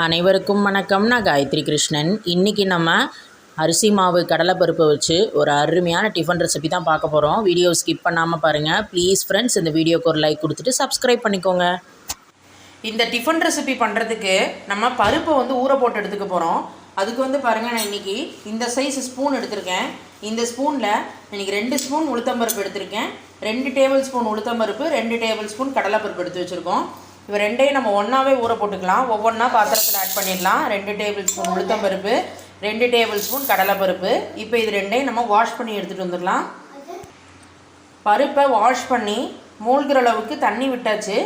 அனைவருக்கும் வணக்கம். நான் காயத்ரி கிருஷ்ணன். இன்றைக்கி நம்ம அரிசி மாவு கடலைப்பருப்பை வச்சு ஒரு அருமையான டிஃபன் ரெசிபி தான் பார்க்க போகிறோம் வீடியோ ஸ்கிப் பண்ணாமல் பாருங்கள் ப்ளீஸ் ஃப்ரெண்ட்ஸ் இந்த வீடியோக்கு ஒரு லைக் கொடுத்துட்டு சப்ஸ்கிரைப் பண்ணிக்கோங்க. இந்த டிஃபன் ரெசிபி பண்ணுறதுக்கு நம்ம பருப்பை வந்து ஊற போட்டு எடுத்துக்க போகிறோம் அதுக்கு வந்து பாருங்கள் நான் இன்றைக்கி இந்த சைஸ் ஸ்பூன் எடுத்திருக்கேன். இந்த ஸ்பூனில் இன்றைக்கி ரெண்டு ஸ்பூன் உளுத்தம்பருப்பு எடுத்திருக்கேன். ரெண்டு டேபிள் ஸ்பூன் உளுத்தம்பருப்பு ரெண்டு டேபிள் ஸ்பூன் கடலைப்பருப்பு எடுத்து வச்சுருக்கோம். இப்போ ரெண்டையும் நம்ம ஒன்றாவே ஊற போட்டுக்கலாம். ஒவ்வொன்றா பாத்திரத்தில் ஆட் பண்ணிடலாம். ரெண்டு டேபிள் ஸ்பூன் உளுத்தம்பருப்பு ரெண்டு டேபிள் ஸ்பூன் கடலைப்பருப்பு. இப்போ இது ரெண்டையும் நம்ம வாஷ் பண்ணி எடுத்துகிட்டு வந்துடலாம். பருப்பை வாஷ் பண்ணி மூழ்கிற அளவுக்கு தண்ணி விட்டாச்சு.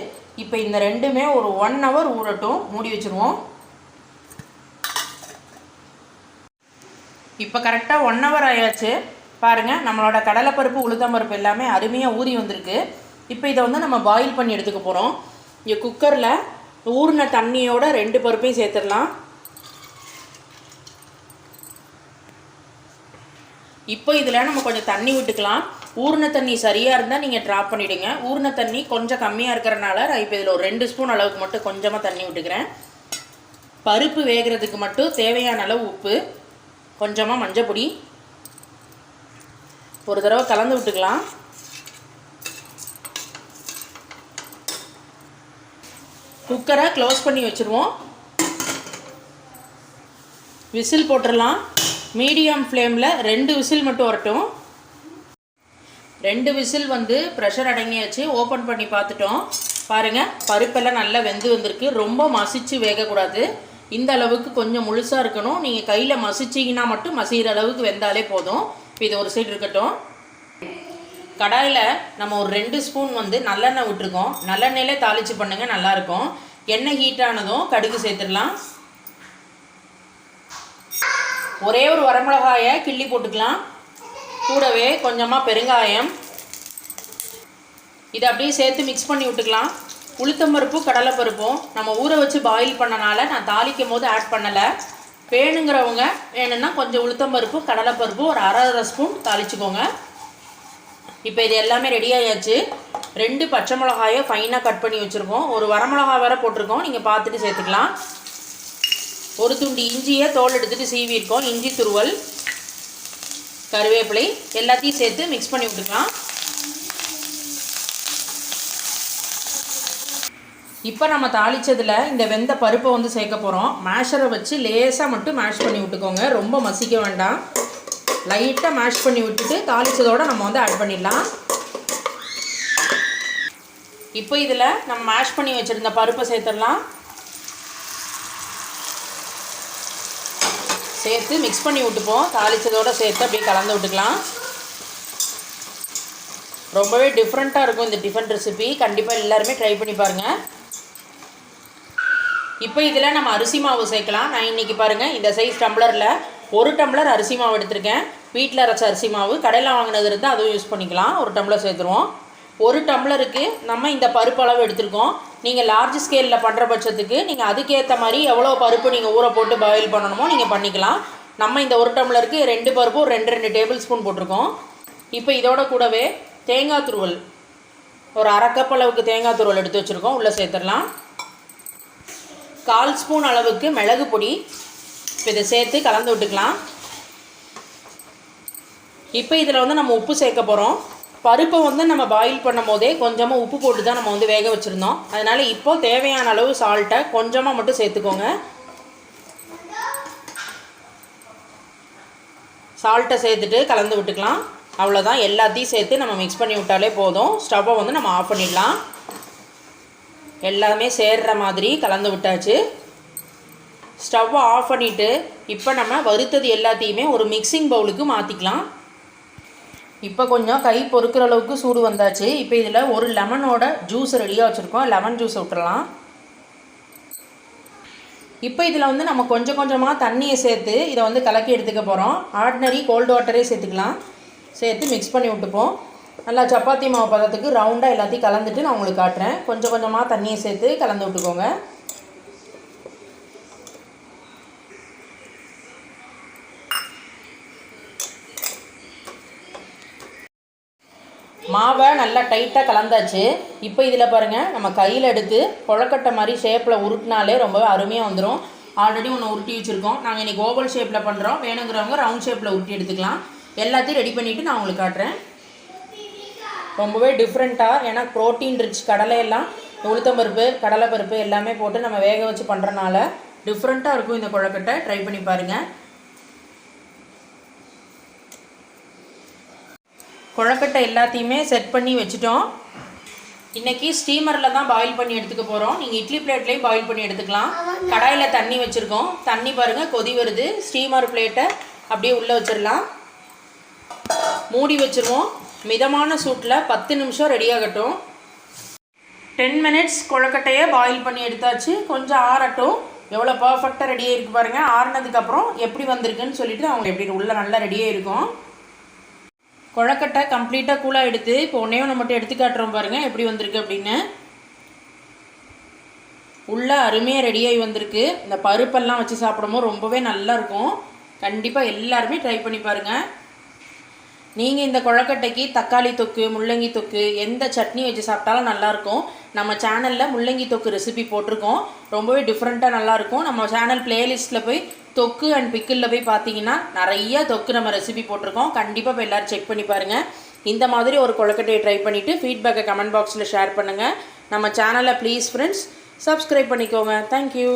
இப்போ இந்த ரெண்டுமே ஒரு ஒன் ஹவர் ஊறட்டும். மூடி வச்சுருவோம். இப்போ கரெக்டாக ஒன் ஹவர் ஆயாச்சு. பாருங்கள் நம்மளோட கடலைப்பருப்பு உளுத்தம்பருப்பு எல்லாமே அருமையாக ஊறி வந்திருக்கு. இப்போ இதை வந்து நம்ம பாயில் பண்ணி எடுத்துக்க போகிறோம் இங்கே குக்கரில் ஊறின தண்ணியோட ரெண்டு பருப்பையும் சேர்த்துடலாம். இப்போ இதில் நம்ம கொஞ்சம் தண்ணி விட்டுக்கலாம். ஊறின தண்ணி சரியாக இருந்தால் நீங்கள் ட்ராப் பண்ணிவிடுங்க ஊறின தண்ணி கொஞ்சம் கம்மியாக இருக்கிறனால நான் இப்போ இதில் ஒரு ரெண்டு ஸ்பூன் அளவுக்கு மட்டும் கொஞ்சமாக தண்ணி விட்டுக்கிறேன். பருப்பு வேகிறதுக்கு மட்டும் தேவையான அளவு உப்பு கொஞ்சமாக மஞ்சப்பொடி. ஒரு தடவை கலந்து விட்டுக்கலாம். குக்கரை க்ளோஸ் பண்ணி வச்சுருவோம். விசில் போட்டுடலாம் மீடியம் ஃப்ளேமில் ரெண்டு விசில் மட்டும் வரட்டும். ரெண்டு விசில் வந்து ப்ரெஷர் அடங்கியாச்சு. ஓப்பன் பண்ணி பார்த்துட்டோம். பாருங்கள் பருப்பெல்லாம் நல்லா வெந்து வந்திருக்கு. ரொம்ப மசிச்சு வேகக்கூடாது. இந்த அளவுக்கு கொஞ்சம் முழுசாக இருக்கணும். நீங்கள் கையில் மசிச்சிங்கன்னா மட்டும் மசிகிற அளவுக்கு வெந்தாலே போதும். இப்போ இது ஒரு சைடு இருக்கட்டும். கடாயில் நம்ம ஒரு ரெண்டு ஸ்பூன் வந்து நல்லெண்ணெய் விட்டுருக்கோம். நல்லெண்ணெயிலே தாளித்து பண்ணுங்கள் நல்லாயிருக்கும். எண்ணெய் ஹீட் ஆனதும் கடுகு சேர்த்துடலாம். ஒரே ஒரு வரமிளகாயை கிள்ளி போட்டுக்கலாம். கூடவே கொஞ்சமாக பெருங்காயம். இதை அப்படியே சேர்த்து மிக்ஸ் பண்ணி விட்டுக்கலாம். உளுத்தம்பருப்பும் கடலைப்பருப்பும் நம்ம ஊற வச்சு பாயில் பண்ணனால நான் தாளிக்கும் போது ஆட் பண்ணலை. வேணுங்கிறவங்க வேணும்னா கொஞ்சம் உளுத்தம்பருப்பும் கடலைப்பருப்பும் ஒரு அரை அரை ஸ்பூன் தாளிச்சுக்கோங்க. இப்போ இது எல்லாமே ரெடி ஆயாச்சு. ரெண்டு பச்சை மிளகாயை ஃபைனாக கட் பண்ணி வச்சுருக்கோம். ஒரு வரமிளகா வேற போட்டிருக்கோம். நீங்கள் பார்த்துட்டு சேர்த்துக்கலாம். ஒரு துண்டு இஞ்சியை தோல் எடுத்துகிட்டு சீவியிருக்கோம். இஞ்சி துருவல் கருவேப்பிலை எல்லாத்தையும் சேர்த்து மிக்ஸ் பண்ணி விட்டுக்கலாம். இப்போ நம்ம தாளித்ததில் இந்த வெந்த பருப்பை வந்து சேர்க்க போகிறோம் மேஷரை வச்சு லேசாக மட்டும் மேஷ் பண்ணி விட்டுக்கோங்க. ரொம்ப மசிக்க வேண்டாம். லைட்டாக மேஷ் பண்ணி விட்டுட்டு தாளித்ததோடு நம்ம வந்து ஆட் பண்ணிடலாம். இப்போ இதில் நம்ம மேஷ் பண்ணி வச்சுருந்த பருப்பை சேர்த்துடலாம். சேர்த்து மிக்ஸ் பண்ணி விட்டுப்போம். தாளித்ததோடு சேர்த்து அப்படியே கலந்து விட்டுக்கலாம். ரொம்பவே டிஃப்ரெண்ட்டாக இருக்கும் இந்த டிஃபன் ரெசிபி கண்டிப்பாக எல்லாருமே ட்ரை பண்ணி பாருங்கள் இப்போ இதில் நம்ம அரிசி மாவு சேர்க்கலாம். நான் இன்றைக்கி பாருங்கள் இந்த சைஸ் டம்ளரில் ஒரு டம்ளர் அரிசி மாவு எடுத்திருக்கேன். வீட்டில் அரைச்ச அரிசி மாவு. கடையில் வாங்கினது இருந்தால் அதுவும் யூஸ் பண்ணிக்கலாம். ஒரு டம்ளர் சேர்த்துருவோம். ஒரு டம்ளருக்கு நம்ம இந்த பருப்பு அளவு எடுத்திருக்கோம். நீங்கள் லார்ஜ் ஸ்கேலில் பண்ணுற பட்சத்துக்கு நீங்கள் அதுக்கேற்ற மாதிரி எவ்வளோ பருப்பு நீங்கள் ஊற போட்டு பாயில் பண்ணணுமோ நீங்கள் பண்ணிக்கலாம். நம்ம இந்த ஒரு டம்ளருக்கு ரெண்டு பருப்பும் ரெண்டு ரெண்டு டேபிள் ஸ்பூன் போட்டிருக்கோம். இப்போ இதோட கூடவே தேங்காய் துருவல். ஒரு அரைக்கப் அளவுக்கு தேங்காய் துருவல் எடுத்து வச்சுருக்கோம். உள்ளே சேர்த்துடலாம். கால் ஸ்பூன் அளவுக்கு மிளகு பொடி இப்போ இதை சேர்த்து கலந்து விட்டுக்கலாம். இப்போ இதில் வந்து நம்ம உப்பு சேர்க்க போகிறோம் பருப்பை வந்து நம்ம பாயில் பண்ணும் போதே கொஞ்சமாக உப்பு போட்டு தான் நம்ம வந்து வேக வச்சுருந்தோம். அதனால் இப்போ தேவையான அளவு சால்ட்டை கொஞ்சமாக மட்டும் சேர்த்துக்கோங்க. சால்ட்டை சேர்த்துட்டு கலந்து விட்டுக்கலாம். அவ்வளோதான் எல்லாத்தையும் சேர்த்து நம்ம மிக்ஸ் பண்ணி விட்டாலே போதும். ஸ்டவ்வை வந்து நம்ம ஆஃப் பண்ணிடலாம். எல்லாமே சேர்ற மாதிரி கலந்து விட்டாச்சு. ஸ்டவ்வை ஆஃப் பண்ணிவிட்டு இப்போ நம்ம வறுத்தது எல்லாத்தையுமே ஒரு மிக்சிங் பவுலுக்கு மாற்றிக்கலாம் இப்போ கொஞ்சம் கை பொறுக்கிற அளவுக்கு சூடு வந்தாச்சு. இப்போ இதில் ஒரு லெமனோட ஜூஸ் ரெடியாக வச்சுருக்கோம். லெமன் ஜூஸ் விட்டுறலாம் இப்போ இதில் வந்து நம்ம கொஞ்சம் கொஞ்சமாக தண்ணியை சேர்த்து இதை வந்து கலக்கி எடுத்துக்க போகிறோம் ஆர்டினரி கோல்டு வாட்டரே சேர்த்துக்கலாம். சேர்த்து மிக்ஸ் பண்ணி விட்டுப்போம். நல்லா சப்பாத்தி மாவு பதத்துக்கு ரவுண்டாக எல்லாத்தையும் கலந்துட்டு நான் உங்களுக்கு காட்டுறேன். கொஞ்சம் கொஞ்சமாக தண்ணியை சேர்த்து கலந்து விட்டுக்கோங்க. மாவை நல்லா டைட்டாக கலந்தாச்சு. இப்போ இதில் பாருங்கள் நம்ம கையில் எடுத்து கொழக்கட்டை மாதிரி ஷேப்பில் உருட்டினாலே ரொம்பவே அருமையாக வந்துடும் ஆல்ரெடி ஒன்று உருட்டி வச்சுருக்கோம். நாங்கள் இன்றைக்கி ஓவல் ஷேப்பில் பண்ணுறோம் வேணுங்கிறவங்க ரவுண்ட் ஷேப்பில் உருட்டி எடுத்துக்கலாம். எல்லாத்தையும் ரெடி பண்ணிவிட்டு நான் உங்களுக்கு காட்டுறேன். ரொம்பவே டிஃப்ரெண்ட்டாக ஏன்னா ப்ரோட்டீன் ரிச் கடலையெல்லாம் உளுத்தம்பருப்பு கடலைப்பருப்பு எல்லாமே போட்டு நம்ம வேக வச்சு பண்ணுறனால டிஃப்ரெண்ட்டாக இருக்கும் இந்த கொழக்கட்டை. ட்ரை பண்ணி பாருங்கள் குழக்கட்டை எல்லாத்தையுமே செட் பண்ணி வச்சுட்டோம். இன்றைக்கி ஸ்டீமரில் தான் பாயில் பண்ணி எடுத்துக்க போகிறோம் நீங்கள் இட்லி பிளேட்லேயும் பாயில் பண்ணி எடுத்துக்கலாம். கடாயில் தண்ணி வச்சுருக்கோம். தண்ணி பாருங்கள் கொதி வருது. ஸ்டீமர் பிளேட்டை அப்படியே உள்ளே வச்சிடலாம் மூடி வச்சுருவோம். மிதமான சூட்டில் பத்து நிமிஷம் ரெடி ஆகட்டும். டென் மினிட்ஸ் கொழக்கட்டையை பாயில் பண்ணி எடுத்தாச்சு. கொஞ்சம் ஆறட்டும். எவ்வளோ பர்ஃபெக்டாக ரெடியாக இருக்குது பாருங்கள் ஆறுனதுக்கப்புறம் எப்படி வந்திருக்குன்னு சொல்லிவிட்டு அவங்க எப்படி உள்ளே நல்லா ரெடியாக இருக்கும் கொழக்கட்டை கம்ப்ளீட்டாக கூலாக எடுத்து இப்போ ஒன்றே ஒன்று மட்டும் எடுத்து காட்டுறோம் பாருங்கள் எப்படி வந்திருக்கு அப்படின்னு. உள்ளே அருமையாக ரெடியாகி வந்திருக்கு. இந்த பருப்பெல்லாம் வச்சு சாப்பிடும்போது ரொம்பவே நல்லாயிருக்கும் கண்டிப்பாக எல்லாருமே ட்ரை பண்ணி பாருங்கள் நீங்கள் இந்த கொழக்கட்டைக்கு தக்காளி தொக்கு முள்ளங்கி தொக்கு எந்த சட்னி வச்சு சாப்பிட்டாலும் நல்லாயிருக்கும் நம்ம சேனலில் முள்ளங்கி தொக்கு ரெசிபி போட்டிருக்கோம். ரொம்பவே டிஃப்ரெண்ட்டாக நல்லாயிருக்கும் நம்ம சேனல் பிளேலிஸ்ட்டில் போய் தொக்கு அண்ட் பிக்கிளில் போய் பார்த்தீங்கன்னா நிறைய தொக்கு நம்ம ரெசிபி போட்டிருக்கோம். கண்டிப்பாக போய் எல்லோரும் செக் பண்ணி பாருங்கள் இந்த மாதிரி ஒரு கொழக்கட்டையை ட்ரை பண்ணிவிட்டு ஃபீட்பேக்கை கமெண்ட் பாக்ஸில் ஷேர் பண்ணுங்கள் நம்ம சேனலை ப்ளீஸ் ஃப்ரெண்ட்ஸ் சப்ஸ்கிரைப் பண்ணிக்கோங்க. Thank you